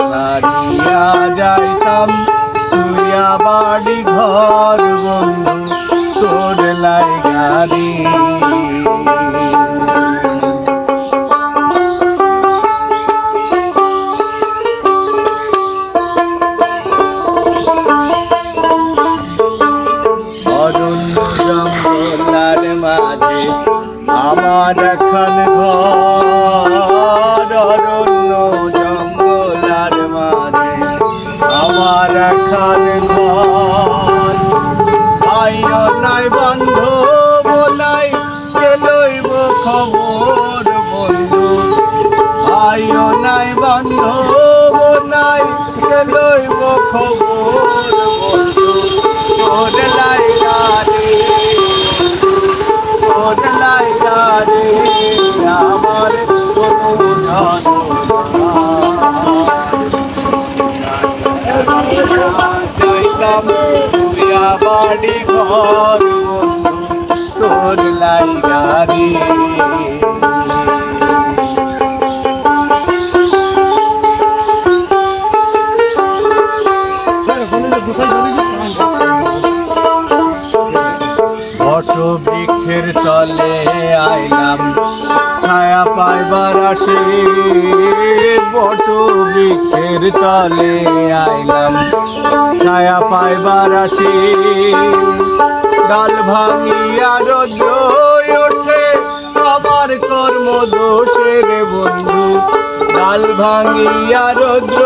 ছাড়িয়া যাইতাম তুইয়া বাড়ি ঘর বন্ধু তোর গাড়ি অরণ্য জঙ্গলার মাঝে আমার এখন আমার এখন ঘর আইও নাই বন্ধ, বলাই লইব খবর বন্ধু। আইও নাই বন্ধ, বলাই লইব খবর বন্ধু। বাড়ি ঘর তোর লাইগারে বট বৃক্ষের তলে আইলাম, ছায়া পাইবার আসে। বট বৃক্ষের তলে আইলাম ছায়া পাইবার আসে। ডাল ভাঙিয়া রোদ্র ওঠে আমার কর্ম দোষের বন্ধু। ডাল ভাঙিয়া রোদ্র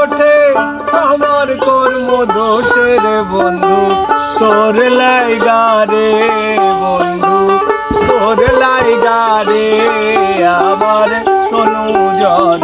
ওঠে আমার কর্ম দোষের বন্ধু। তোর লাইগারে বন্ধু, তোর লাইগারে আমার তনু জর